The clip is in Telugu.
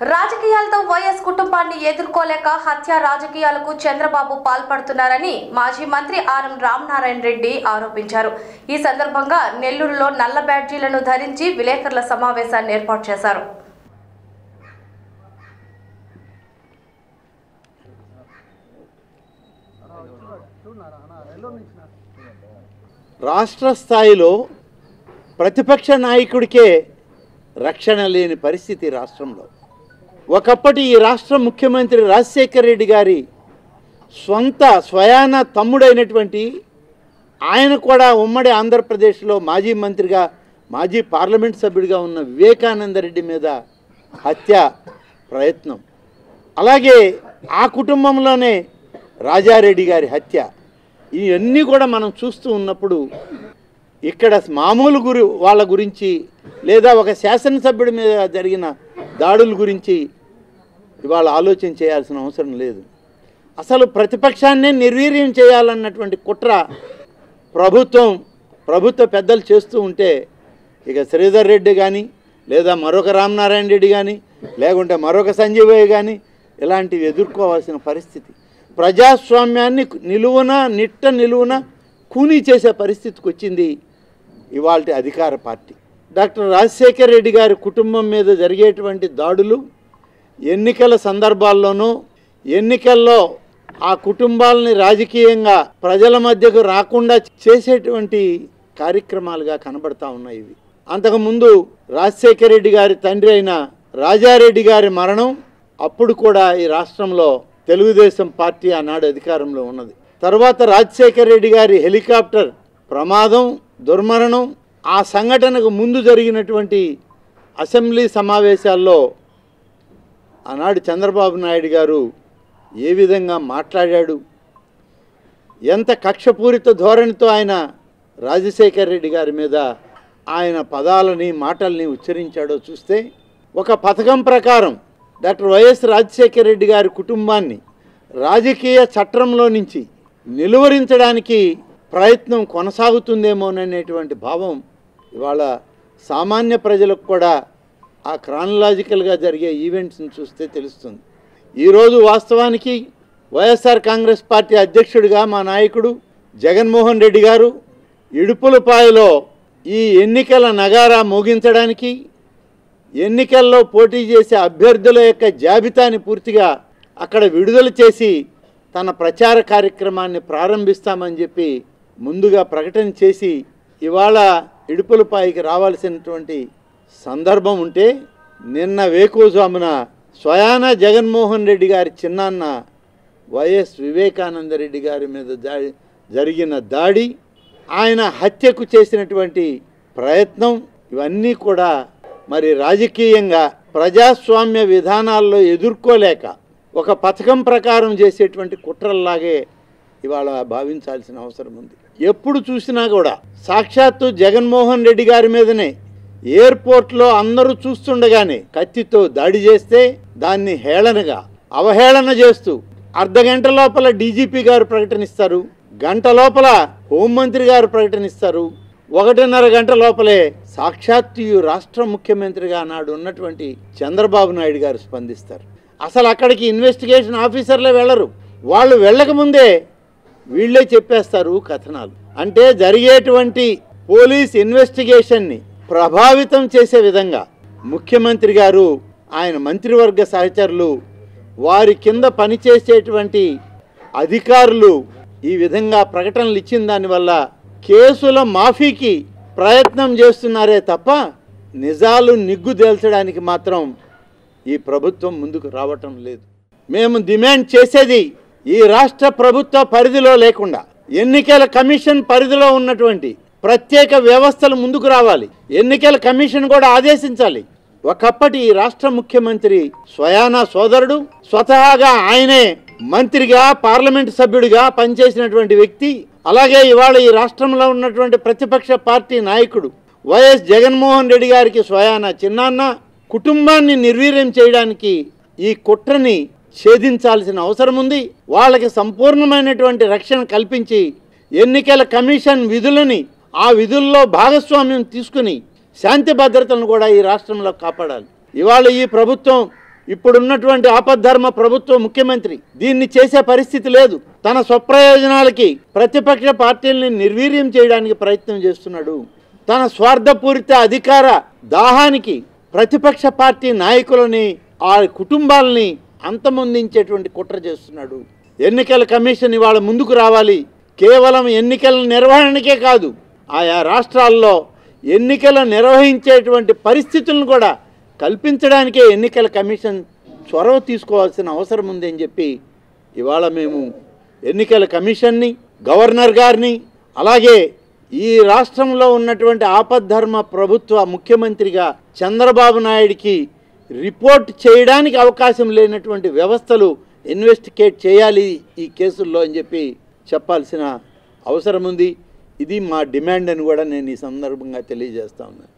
రాజకీయాలతో వైఎస్ కుటుంబాన్ని ఎదుర్కోలేక హత్య రాజకీయాలకు చంద్రబాబు పాల్పడుతున్నారని మాజీ మంత్రి ఆర్ఎం రామనారాయణ రెడ్డి ఆరోపించారు. ఈ సందర్భంగా నెల్లూరులో నల్ల బ్యాడ్జీలను ధరించి విలేకరుల సమావేశాన్ని ఏర్పాటు చేశారు. రాష్ట్ర స్థాయిలో ప్రతిపక్ష నాయకుడికే రక్షణ లేని పరిస్థితి రాష్ట్రంలో. ఒకప్పటి ఈ రాష్ట్ర ముఖ్యమంత్రి రాజశేఖర్ రెడ్డి గారి స్వంత స్వయాన తమ్ముడైనటువంటి ఆయన కూడా ఉమ్మడి ఆంధ్రప్రదేశ్లో మాజీ మంత్రిగా మాజీ పార్లమెంట్ సభ్యుడిగా ఉన్న వివేకానంద రెడ్డి మీద హత్య ప్రయత్నం. అలాగే ఆ కుటుంబంలోనే రాజారెడ్డి గారి హత్య. ఇవన్నీ కూడా మనం చూస్తూ ఉన్నప్పుడు ఇక్కడ మామూలు గురి వాళ్ళ గురించి లేదా ఒక శాసనసభ్యుడి మీద జరిగిన దాడుల గురించి ఇవాళ ఆలోచన చేయాల్సిన అవసరం లేదు. అసలు ప్రతిపక్షాన్నే నిర్వీర్యం చేయాలన్నటువంటి కుట్ర ప్రభుత్వం ప్రభుత్వ పెద్దలు చేస్తూ ఉంటే ఇక శ్రీధర్ రెడ్డి కానీ లేదా మరొక రామనారాయణ రెడ్డి కానీ లేకుంటే మరొక సంజీవయ్య కానీ ఇలాంటివి ఎదుర్కోవాల్సిన పరిస్థితి. ప్రజాస్వామ్యాన్ని నిలువున నిట్ట నిలువున కూనీ చేసే పరిస్థితికి వచ్చింది ఇవాళ అధికార పార్టీ. డాక్టర్ రాజశేఖర్ రెడ్డి గారి కుటుంబం మీద జరిగేటువంటి దాడులు ఎన్నికల సందర్భాల్లోనూ ఎన్నికల్లో ఆ కుటుంబాలని రాజకీయంగా ప్రజల మధ్యకు రాకుండా చేసేటువంటి కార్యక్రమాలుగా కనబడతా ఉన్నాయి ఇవి అంతకుముందు రాజశేఖర రెడ్డి గారి తండ్రి అయిన రాజారెడ్డి గారి మరణం అప్పుడు కూడా ఈ రాష్ట్రంలో తెలుగుదేశం పార్టీ ఆనాడు అధికారంలో ఉన్నది. తర్వాత రాజశేఖర రెడ్డి గారి హెలికాప్టర్ ప్రమాదం దుర్మరణం ఆ సంఘటనకు ముందు జరిగినటువంటి అసెంబ్లీ సమావేశాల్లో ఆనాడు చంద్రబాబు నాయుడు గారు ఏ విధంగా మాట్లాడాడు? ఎంత కక్షపూరిత ధోరణితో ఆయన రాజశేఖర రెడ్డి గారి మీద ఆయన పదాలని మాటల్ని ఉచ్చరించాడో చూస్తే ఒక పథకం ప్రకారం డాక్టర్ వైఎస్ రాజశేఖర రెడ్డి గారి కుటుంబాన్ని రాజకీయ చట్రంలో నుంచి నిలువరించడానికి ప్రయత్నం కొనసాగుతుందేమోననేటువంటి భావం ఇవాళ సామాన్య ప్రజలకు కూడా ఆ క్రానలాజికల్గా జరిగే ఈవెంట్స్ని చూస్తే తెలుస్తుంది. ఈరోజు వాస్తవానికి వైఎస్ఆర్ కాంగ్రెస్ పార్టీ అధ్యక్షుడిగా మా నాయకుడు జగన్మోహన్ రెడ్డి గారు ఇడుపులపాయలో ఈ ఎన్నికల నగారా మోగించడానికి ఎన్నికల్లో పోటీ చేసే అభ్యర్థుల యొక్క జాబితాని పూర్తిగా అక్కడ విడుదల చేసి తన ప్రచార కార్యక్రమాన్ని ప్రారంభిస్తామని చెప్పి ముందుగా ప్రకటన చేసి ఇవాళ ఇడుపులపాయికి రావాల్సినటువంటి సందర్భం ఉంటే నిన్న వేకువజామున స్వయాన జగన్మోహన్ రెడ్డి గారి చిన్నాన్న వైఎస్ వివేకానంద రెడ్డి గారి మీద దాడి జరిగిన దాడి ఆయన హత్యకు చేసినటువంటి ప్రయత్నం ఇవన్నీ కూడా మరి రాజకీయంగా ప్రజాస్వామ్య విధానాల్లో ఎదుర్కోలేక ఒక పథకం ప్రకారం చేసేటువంటి కుట్రల్లాగే ఇవాళ భావించాల్సిన అవసరం ఉంది. ఎప్పుడు చూసినా కూడా సాక్షాత్తు జగన్మోహన్ రెడ్డి గారి మీదనే ఎయిర్పోర్ట్లో అందరూ చూస్తుండగానే కత్తితో దాడి చేస్తే దాన్ని హేళనగా అవహేళన చేస్తూ అర్ధ గంట లోపల డీజీపీ గారు ప్రకటనిస్తారు గంట లోపల హోంమంత్రి గారు ప్రకటనిస్తారు. ఒకటిన్నర గంట లోపలే సాక్షాత్తు రాష్ట్ర ముఖ్యమంత్రిగా నాడు ఉన్నటువంటి చంద్రబాబు నాయుడు గారు స్పందిస్తారు. అసలు అక్కడికి ఇన్వెస్టిగేషన్ ఆఫీసర్లే వెళ్ళరు. వాళ్ళు వెళ్ళకముందే వీళ్ళే చెప్పేస్తారు కథనాలు. అంటే జరిగేటువంటి పోలీస్ ఇన్వెస్టిగేషన్ని ప్రభావితం చేసే విధంగా ముఖ్యమంత్రి గారు ఆయన మంత్రివర్గ సహచరులు వారి కింద పనిచేసేటువంటి అధికారులు ఈ విధంగా ప్రకటనలు ఇచ్చిన దానివల్ల కేసుల మాఫీకి ప్రయత్నం చేస్తున్నారే తప్ప నిజాలు నిగ్గు తేల్చడానికి మాత్రం ఈ ప్రభుత్వం ముందుకు రావటం లేదు. మేము డిమాండ్ చేసేది ఈ రాష్ట్ర ప్రభుత్వ పరిధిలో లేకుండా ఎన్నికల కమిషన్ పరిధిలో ఉన్నటువంటి ప్రత్యేక వ్యవస్థలు ముందుకు రావాలి. ఎన్నికల కమిషన్ కూడా ఆదేశించాలి. ఒకప్పటి ఈ రాష్ట్ర ముఖ్యమంత్రి స్వయానా సోదరుడు స్వతహాగా ఆయనే మంత్రిగా పార్లమెంట్ సభ్యుడిగా పనిచేసినటువంటి వ్యక్తి అలాగే ఇవాళ ఈ రాష్ట్రంలో ఉన్నటువంటి ప్రతిపక్ష పార్టీ నాయకుడు వైఎస్ జగన్మోహన్ రెడ్డి గారికి స్వయానా చిన్నాన్న కుటుంబాన్ని నిర్వీర్యం చేయడానికి ఈ కుట్రని ఛేదించాల్సిన అవసరం ఉంది. వాళ్ళకి సంపూర్ణమైనటువంటి రక్షణ కల్పించి ఎన్నికల కమిషన్ విధులని ఆ విధుల్లో భాగస్వామ్యం తీసుకుని శాంతి భద్రతలను కూడా ఈ రాష్ట్రంలో కాపాడాలి. ఇవాళ ఈ ప్రభుత్వం ఇప్పుడున్నటువంటి ఆపద్ధర్మ ప్రభుత్వ ముఖ్యమంత్రి దీన్ని చేసే పరిస్థితి లేదు. తన స్వప్రయోజనాలకి ప్రతిపక్ష పార్టీల్ని నిర్వీర్యం చేయడానికి ప్రయత్నం చేస్తున్నాడు. తన స్వార్థపూరిత అధికార దాహానికి ప్రతిపక్ష పార్టీ నాయకులని ఆ కుటుంబాలని అంతమొందించేటువంటి కుట్ర చేస్తున్నాడు. ఎన్నికల కమిషన్ ఇవాళ ముందుకు రావాలి. కేవలం ఎన్నికల నిర్వహణకే కాదు ఆయా రాష్ట్రాల్లో ఎన్నికలు నిర్వహించేటువంటి పరిస్థితులను కూడా కల్పించడానికే ఎన్నికల కమిషన్ చొరవ తీసుకోవాల్సిన అవసరం ఉందని చెప్పి ఇవాళ మేము ఎన్నికల కమిషన్ని గవర్నర్ గారిని అలాగే ఈ రాష్ట్రంలో ఉన్నటువంటి ఆపద్ధర్మ ప్రభుత్వ ముఖ్యమంత్రిగా చంద్రబాబు నాయుడికి రిపోర్ట్ చేయడానికి అవకాశం లేనటువంటి వ్యవస్థలు ఇన్వెస్టిగేట్ చేయాలి ఈ కేసుల్లో అని చెప్పి చెప్పాల్సిన అవసరం ఉంది. ఇది మా డిమాండ్ అని కూడా నేను ఈ సందర్భంగా తెలియజేస్తా ఉన్నాను.